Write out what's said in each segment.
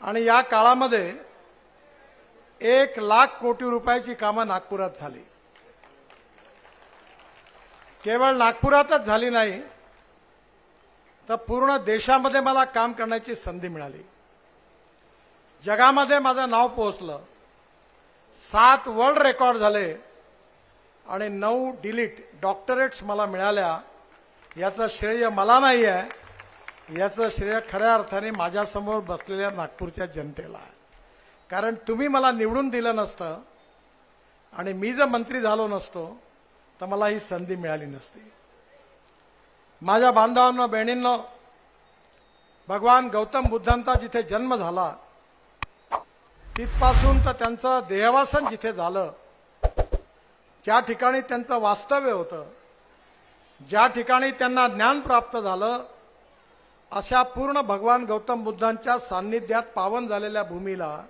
आणि या काळामध्ये एक लाख कोटी रुपयाची कामं नागपुरात झाली. केवळ नागपुरातच झाली नाही तर पूर्ण देशामध्ये मला काम करण्याची संधी मिळाली. जगामध्ये माझं नाव पोहोचलं. सात वर्ल्ड रेकॉर्ड झाले आणि नऊ डिलीट डॉक्टरेट्स मला मिळाल्या. याचं श्रेय मला नाही आहे याचं श्रेय खऱ्या अर्थाने माझ्यासमोर बसलेल्या नागपूरच्या जनतेला कारण तुम्ही मला निवडून दिलं नसतं आणि मी जर मंत्री झालो नसतो तर मला ही संधी मिळाली नसती. माझ्या बांधवांना बहिणींना भगवान गौतम बुद्धांचा जिथे जन्म झाला तिथपासून तर त्यांचं देहवासन जिथे झालं ज्या ठिकाणी त्यांचं वास्तव्य होतं ज्या ठिकाणी त्यांना ज्ञान प्राप्त झालं अशा पूर्ण भगवान गौतम बुद्धांच्या सान्निध्यात पावन झालेल्या भूमीला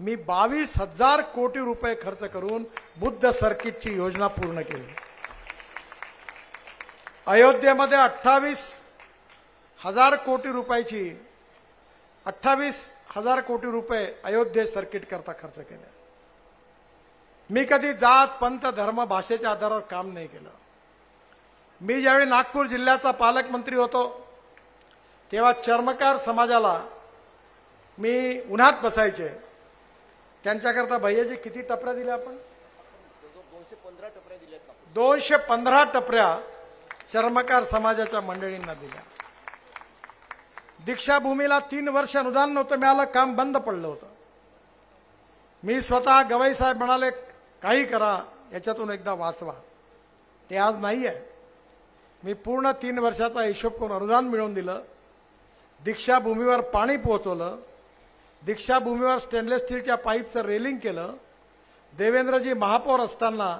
मी बावीस हजार कोटी रुपये खर्च करून बुद्ध सर्किटची योजना पूर्ण केली. अयोध्येमध्ये अठ्ठावीस हजार कोटी रुपयाची अठ्ठावीस हजार कोटी रुपये अयोध्ये सर्किट करता खर्च केले. मी कधी जात पंत धर्म भाषेच्या आधारावर काम नाही केलं. मी ज्यावेळी नागपूर जिल्ह्याचा पालकमंत्री होतो तेव्हा चर्मकार समाजाला मी उन्हात बसायचे. त्यांच्याकरता भैयाजी किती टपऱ्या दिल्या आपण? दोनशे पंधरा टपऱ्या चर्मकार समाजाच्या मंडळींना दिल्या. दीक्षाभूमीला तीन वर्ष अनुदान नव्हतं मिळालं काम बंद पडलं होतं. मी स्वतः गवई साहेब म्हणाले काही करा याच्यातून एकदा वाचवा. ते आज नाही आहे मी पूर्ण तीन वर्षाचा हिशोब करून अनुदान मिळवून दिलं. दीक्षाभूमीवर पाणी पोहोचवलं दीक्षाभूमीवर स्टेनलेस स्टीलच्या पाईपचं रेलिंग केलं. देवेंद्रजी महापौर असताना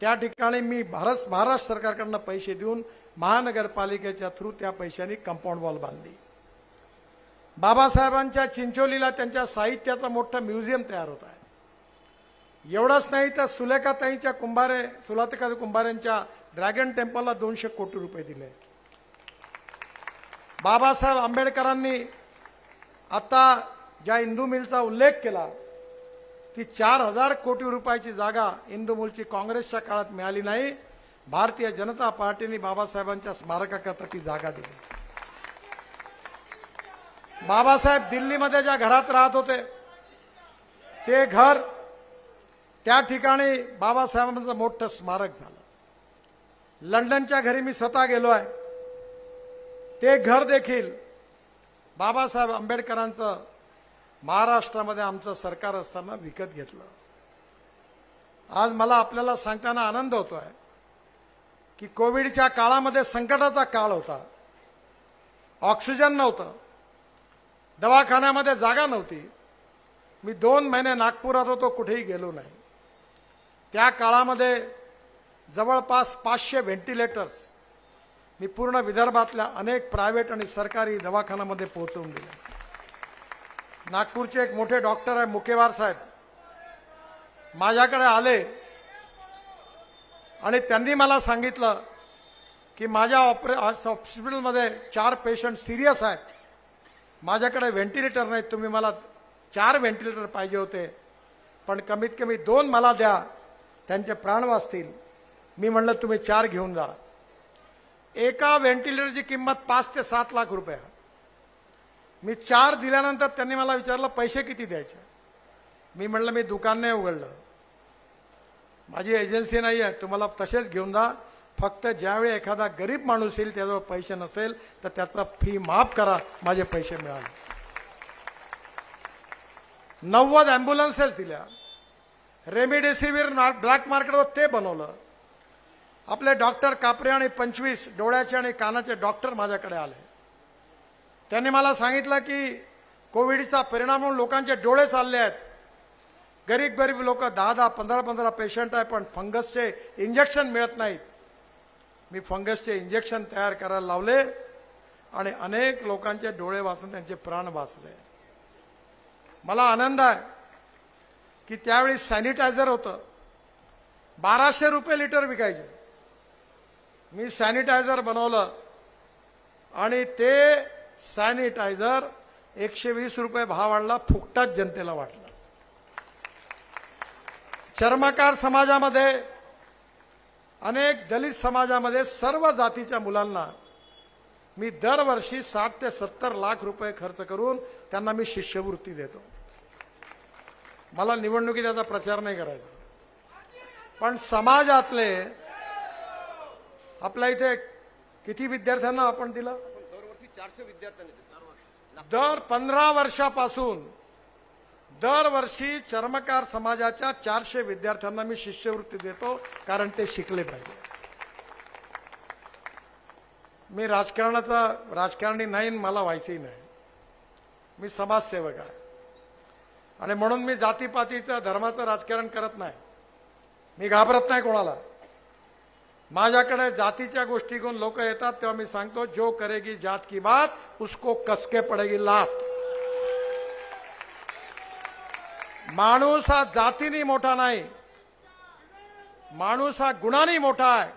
त्या ठिकाणी मी भारत महाराष्ट्र सरकारकडनं पैसे देऊन महानगरपालिकेच्या थ्रू त्या पैशांनी कंपाऊंड वॉल बांधली. बाबासाहेबांच्या चिंचोलीला त्यांच्या साहित्याचं मोठं म्युझियम तयार होत आहे. एवढंच नाही तर सुलेखाताईंच्या कुंभारे सुलातिका कुंभारेंच्या ड्रॅगन टेम्पलला दोनशे कोटी रुपये दिले बाबासाहेब आंबेडकरांनी आता ज्या इंदू मिलचा उल्लेख केला ती चार हजार कोटी रुपयाची जागा इंदू मिलची काँग्रेसच्या काळात मिळाली नाही. भारतीय जनता पार्टीने बाबासाहेबांच्या स्मारकाकरता ती जागा दिली. बाबासाहेब दिल्लीमध्ये ज्या घरात राहत होते ते घर त्या ठिकाणी बाबासाहेबांचं मोठं स्मारक झालं. लंडनच्या घरी मी स्वतः गेलो आहे. ते घर देखील बाबासाहेब आंबेडकरांचं महाराष्ट्रामध्ये आमचं सरकार असताना विकत घेतलं. आज मला आपल्याला सांगताना आनंद होतो आहे की कोविडच्या काळामध्ये संकटाचा काळ होता. ऑक्सिजन नव्हतं. दवाखान्यामध्ये जागा नव्हती. मी दोन महिने नागपुरात होतो कुठेही गेलो नाही. त्या काळामध्ये जवळपास पाचशे व्हेंटिलेटर्स मी पूर्ण विदर्भातल्या अनेक प्रायव्हेट आणि सरकारी दवाखान्यामध्ये पोहोचवून दिले. नागपूरचे एक मोठे डॉक्टर आहे मुकेवार साहेब. माझ्याकडे आले आणि त्यांनी मला सांगितलं की माझ्या ऑपरे हॉस्पिटलमध्ये चार पेशंट सिरियस आहेत. माझ्याकडे व्हेंटिलेटर नाहीत. तुम्ही मला चार व्हेंटिलेटर पाहिजे होते. पण कमीत कमी दोन मला द्या. त्यांचे प्राण वाचतील. मी म्हणलं तुम्ही चार घेऊन जा. एका व्हेंटिलेटरची किंमत पाच ते सात लाख रुपये. मी चार दिल्यानंतर त्यांनी मला विचारलं पैसे किती द्यायचे? मी म्हणलं मी दुकान नाही उघडलं. माझी एजन्सी नाही आहे तुम्हाला तसेच घेऊन जा. फक्त ज्यावेळी एखादा गरीब माणूस येईल त्याजवळ पैसे नसेल तर त्याचा फी माफ करा माझे पैसे मिळाले. नव्वद ॲम्ब्युलन्सेस दिल्या. रेमडेसिवीर ब्लॅक मार्केटवर ते बनवलं. आपले डॉक्टर कापरे आणि पंचवीस डोळ्याचे आणि कानाचे डॉक्टर माझ्याकडे आले. त्यांनी मला सांगितलं की कोविडचा परिणाम म्हणून लोकांचे डोळे चालले आहेत. गरीब गरीब लोक दहा दहा पंधरा पंधरा पेशंट आहे पण फंगसचे इंजेक्शन मिळत नाहीत. मी फंगसचे इंजेक्शन तयार करायला लावले आणि अनेक लोकांचे डोळे वाचून त्यांचे प्राण वाचले. मला आनंद आहे की त्यावेळी सॅनिटायझर होतं. बाराशे रुपये लिटर विकायचे. मी सॅनिटायझर बनवलं. आणि ते सॅनिटायझर एकशे वीस रुपये भाव वाढला फुकटाच जनतेला वाटला. चर्मकार समाजामध्ये अनेक दलित समाजामध्ये सर्व जातीच्या मुलांना मी दरवर्षी साठ ते सत्तर लाख रुपये खर्च करून त्यांना मी शिष्यवृत्ती देतो. मला निवडणुकीत त्याचा प्रचार नाही करायचा. पण समाजातले आपल्या इथे किती विद्यार्थ्यांना आपण दिलं? दरवर्षी चारशे विद्यार्थ्यांनी. दर पंधरा वर्षापासून दरवर्षी चर्मकार समाजाच्या चारशे विद्यार्थ्यांना मी शिष्यवृत्ती देतो कारण ते शिकले पाहिजे. मी राजकारणाचा राजकारणी नाही मला व्हायचंही नाही. मी समाजसेवक आहे. आणि म्हणून मी जातीपातीचं धर्माचं राजकारण करत नाही. मी घाबरत नाही कोणाला. माझ्याकडे जातीच्या गोष्टी घेऊन लोक येतात तेव्हा मी सांगतो जो करेगी जात की बात उसको कसके पडेगी लात. माणूस हा जातीने मोठा नाही माणूस हा गुणाने मोठा आहे.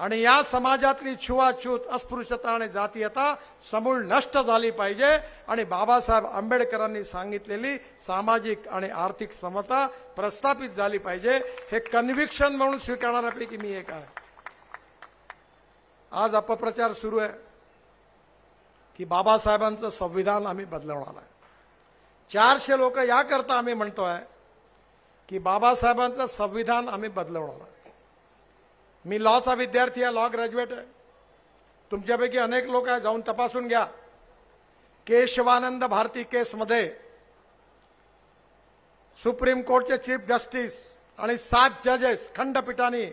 आणि या समाजातली छुआछूत अस्पृश्यता आणि जातीयता समूळ नष्ट झाली पाहिजे. आणि बाबासाहेब आंबेडकरांनी सांगितलेली सामाजिक आणि आर्थिक समता प्रस्थापित झाली पाहिजे. हे कन्व्हिक्शन म्हणून स्वीकारणाऱ्यापैकी मी एक आहे. आज अपप्रचार सुरू आहे की बाबासाहेबांचं संविधान आम्ही बदलवणार आहे. चारशे लोक याकरता आम्ही म्हणतोय की बाबासाहेबांचं संविधान आम्ही बदलवणार आहे. मी लॉचा विद्यार्थी आहे लॉ ग्रॅज्युएट आहे. तुमच्यापैकी अनेक लोक आहे जाऊन तपासून घ्या. केशवानंद भारती केसमध्ये सुप्रीम कोर्टचे चीफ जस्टिस आणि सात जजेस खंडपीठाने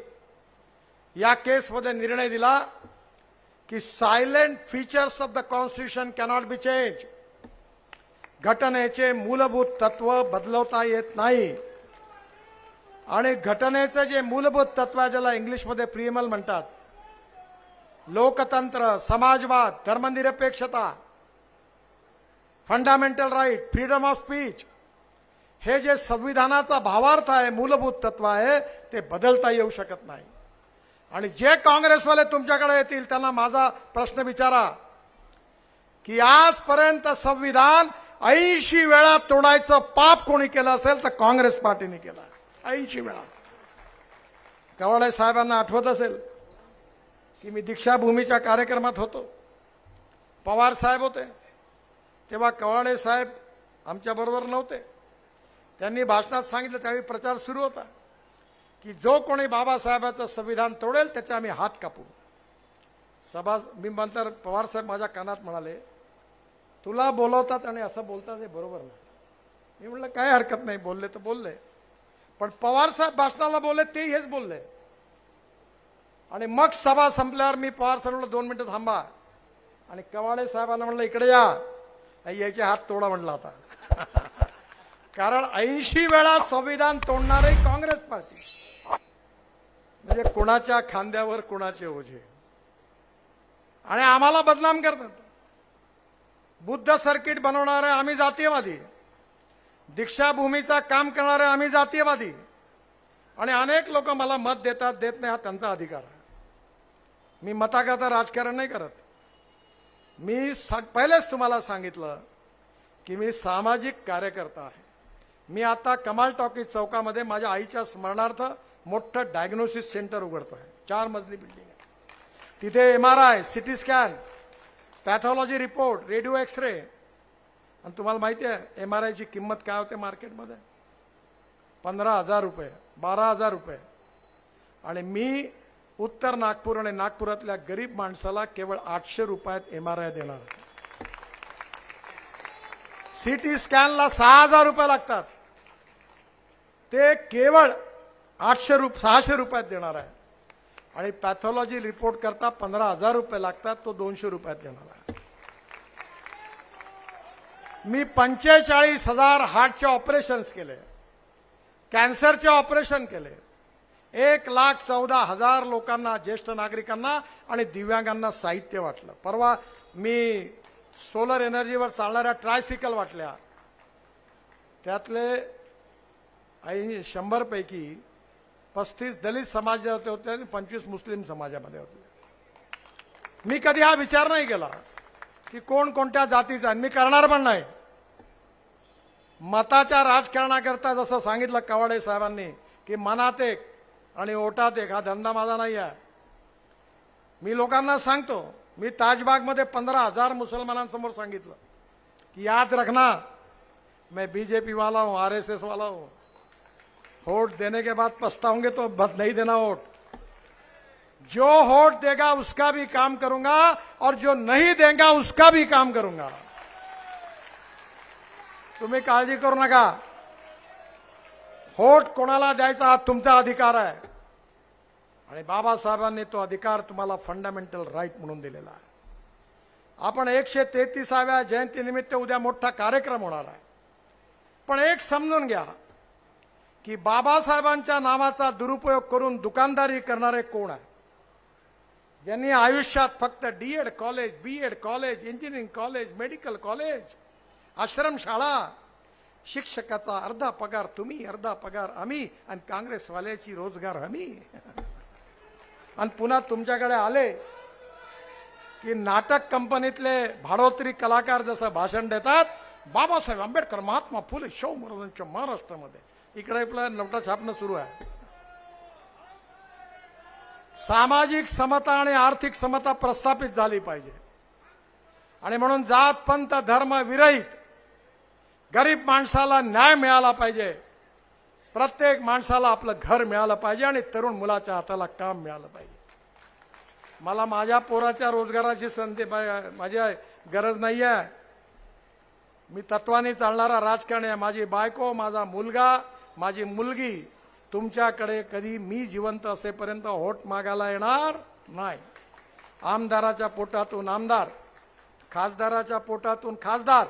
या केसमध्ये निर्णय दिला की salient features of the constitution cannot be change घटनेचे मूलभूत तत्व बदलवता येत नाही. आणि घटनेचं जे मूलभूत तत्व ज्याला इंग्लिशमध्ये प्रियमल म्हणतात लोकतंत्र समाजवाद धर्मनिरपेक्षता fundamental right freedom of speech हे जे संविधानाचा भावार्थ आहे मूलभूत तत्व आहे ते बदलता येऊ शकत नाही. आणि जे काँग्रेसवाले तुमच्याकडे येतील त्यांना माझा प्रश्न विचारा की आजपर्यंत संविधान ऐंशी वेळा तोडायचं पाप कोणी केलं असेल तर काँग्रेस पार्टीने केलं. ऐंशी वेळा. कवाळे साहेबांना आठवत असेल की मी दीक्षाभूमीच्या कार्यक्रमात होतो. पवार साहेब होते. तेव्हा कवाळे साहेब आमच्याबरोबर नव्हते. त्यांनी भाषणात सांगितलं त्यावेळी प्रचार सुरू होता की जो कोणी बाबासाहेबाचं संविधान तोडेल त्याचे आम्ही हात कापू. सभा मी नंतर पवार साहेब माझ्या कानात म्हणाले तुला बोलवतात आणि असं बोलतात हे बरोबर नाही. मी म्हटलं काय हरकत नाही बोलले तर बोलले. पण पवार साहेब भाषणाला बोलले ते हेच बोलले. आणि मग सभा संपल्यावर मी पवार साहेबला दोन मिनिटं थांबा. आणि कवाळे साहेबांना म्हणलं इकडे या. याचे हात तोडा म्हणला आता. कारण ऐंशी वेळा संविधान तोडणारे काँग्रेस पार्टी. म्हणजे कोणाच्या खांद्यावर कोणाचे ओझे. आणि आम्हाला बदनाम करतात. बुद्ध सर्किट बनवणारे आम्ही जातीयवादी. दीक्षाभूमीचा काम करणारे आम्ही जातीयवादी. आणि अनेक लोक मला मत देतात देत नाही हा त्यांचा अधिकार आहे. मी मताकरता राजकारण नाही करत. मी सा- पहिलेच तुम्हाला सांगितलं की मी सामाजिक कार्यकर्ता आहे. मी आता कमाल टॉकीज चौकामध्ये माझ्या आईच्या स्मरणार्थ मोठं डायग्नोसिस सेंटर उघडतो आहे चार मजली बिल्डिंग आहे तिथे M R I CT scan pathology report radio x-ray आणि तुम्हाला माहिती आहे एम आर आयची किंमत काय होते मार्केटमध्ये? पंधरा हजार रुपये बारा हजार रुपये. आणि मी उत्तर नागपूर आणि नागपुरातल्या गरीब माणसाला केवळ आठशे रुपयात एम आर आय देणार आहे. सिटी स्कॅनला सहा हजार रुपये लागतात. ते केवळ आठशे रुप सहाशे रुपयात देणार आहे. आणि पॅथॉलॉजी रिपोर्ट करता पंधरा हजार रुपये लागतात तो दोनशे रुपयात देणार आहे. मी पंचेचाळीस हजार हार्टचे ऑपरेशन्स केले. कॅन्सरचे ऑपरेशन केले. एक लाख चौदा हजार लोकांना ज्येष्ठ नागरिकांना आणि दिव्यांगांना साहित्य वाटलं. परवा मी सोलर एनर्जीवर चालणाऱ्या ट्रायसिकल वाटल्या. त्यातले ऐं शंभरपैकी पस्तीस दलित समाजात होते आणि पंचवीस मुस्लिम समाजामध्ये होते. मी कधी हा विचार नाही केला की कोण कोणत्या जातीचा मी करणार पण नाही. मताच्या राजकारणाकरता जसं सांगितलं कवाडे साहेबांनी की मनात एक आणि ओटात एक हा धंदा माझा नाही आहे मी लोकांना सांगतो मी ताजबागमध्ये पंधरा हजार मुसलमानांसमोर सांगितलं की याद रखना मैं बीजेपी वाला हूं एस वाला हूं. वोट देने के बाद पछताऊंगे तो नहीं देना वोट. जो वोट देगा उसका भी काम करूंगा और जो नहीं देगा उसका भी काम करूंगा. तुम्ही काळजी करू नका. होट कोणाला द्यायचा हा तुमचा अधिकार आहे. आणि बाबासाहेबांनी तो अधिकार तुम्हाला फंडामेंटल राईट म्हणून दिलेला आहे. आपण एकशे तेहतीसाव्या जयंतीनिमित्त उद्या मोठा कार्यक्रम होणार आहे. पण एक समजून घ्या की बाबासाहेबांच्या नावाचा दुरुपयोग करून दुकानदारी करणारे कोण आहे? ज्यांनी आयुष्यात फक्त D Ed college B Ed college engineering college medical college आश्रमशाळा. शिक्षकाचा अर्धा पगार तुम्ही अर्धा पगार आम्ही आणि काँग्रेसवाल्याची रोजगार हमी आणि पुन्हा तुमच्याकडे आले की नाटक कंपनीतले भाडोत्री कलाकार जसं भाषण देतात बाबासाहेब आंबेडकर महात्मा फुले शव महाराजांच्या महाराष्ट्रामध्ये. इकडे आपलं नवटा छापणं सुरू आहे. सामाजिक समता आणि आर्थिक समता प्रस्थापित झाली पाहिजे. आणि म्हणून जात पंत धर्म विरहित गरीब माणसाला न्याय मिळाला पाहिजे. प्रत्येक माणसाला आपलं घर मिळालं पाहिजे आणि तरुण मुलाच्या हाताला काम मिळालं पाहिजे. मला माझ्या पोराच्या रोजगाराची संधी पा- माझी गरज नाही आहे. मी तत्वाने चालणारा राजकारणी आहे. माझी बायको माझा मुलगा माझी मुलगी तुमच्याकडे कधी मी जिवंत असेपर्यंत होट मागायला येणार नाही. आमदाराच्या पोटातून आमदार खासदाराच्या पोटातून खासदार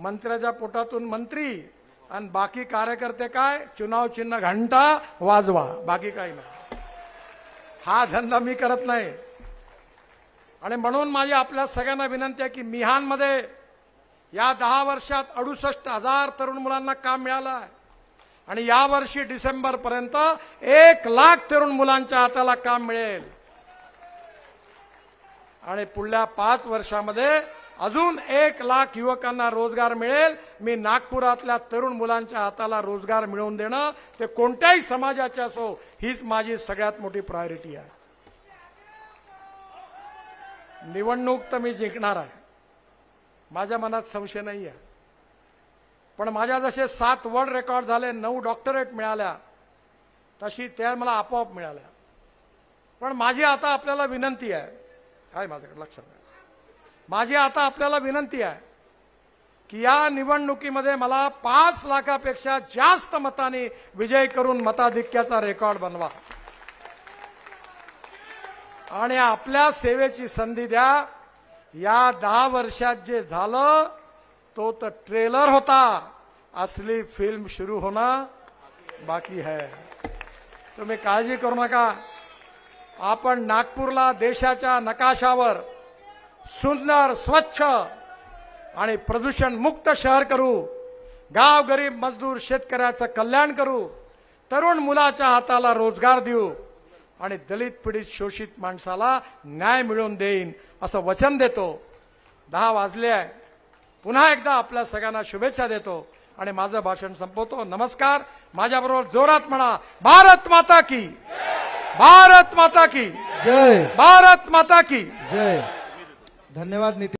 मंत्र्याच्या पोटातून मंत्री आणि बाकी कार्यकर्ते काय? चुनाव चिन्ह घंटा वाजवा. बाकी काही नाही. हा धंदा मी करत नाही. आणि म्हणून माझी आपल्या सगळ्यांना विनंती आहे की मिहानमध्ये या दहा वर्षात अडुसष्ट हजार तरुण मुलांना काम मिळालं आहे. आणि यावर्षी वर्षी डिसेंबरपर्यंत एक लाख तरुण मुलांच्या हाताला काम मिळेल. आणि पुढल्या पाच वर्षामध्ये अजून एक लाख युवकांना रोजगार मिळेल. मी नागपुरातल्या तरुण मुलांच्या हाताला रोजगार मिळवून देणं ते कोणत्याही समाजाचे असो हीच माझी सगळ्यात मोठी प्रायोरिटी आहे. निवडणूक तर मी जिंकणार आहे. माझ्या मनात संशय नाही आहे. पण माझ्या जसे सात वर्ल्ड रेकॉर्ड झाले नऊ डॉक्टरेट मिळाल्या तशी त्या मला आपोआप मिळाल्या. पण माझी आता आपल्याला विनंती आहे. काय माझ्याकडे लक्षात आहे माझी आता आपल्याला विनंती आहे की या निवडणुकीमध्ये मला पाच लाखापेक्षा जास्त मतांनी विजय करून मताधिक्याचा रेकॉर्ड बनवा. आणि आपल्या सेवेची संधी द्या. या दहा वर्षात जे झालं तो तर ट्रेलर होता. असली फिल्म सुरू होणं बाकी है तुम्ही काळजी करू नका. आपण नागपूरला देशाच्या नकाशावर सुंदर स्वच्छ आणि प्रदूषण मुक्त शहर करू. गाव गरीब मजदूर शेतकऱ्याचं कल्याण करू. तरुण मुलाच्या हाताला रोजगार देऊ. आणि दलित पीडित शोषित माणसाला न्याय मिळवून देईन असं वचन देतो. दहा वाजले आहे. पुन्हा एकदा आपल्या सगळ्यांना शुभेच्छा देतो. आणि माझं भाषण संपवतो. नमस्कार. माझ्याबरोबर जोरात म्हणा भारत माता की. भारत माता की. जय. भारत माता की. जय. धन्यवाद नितीन.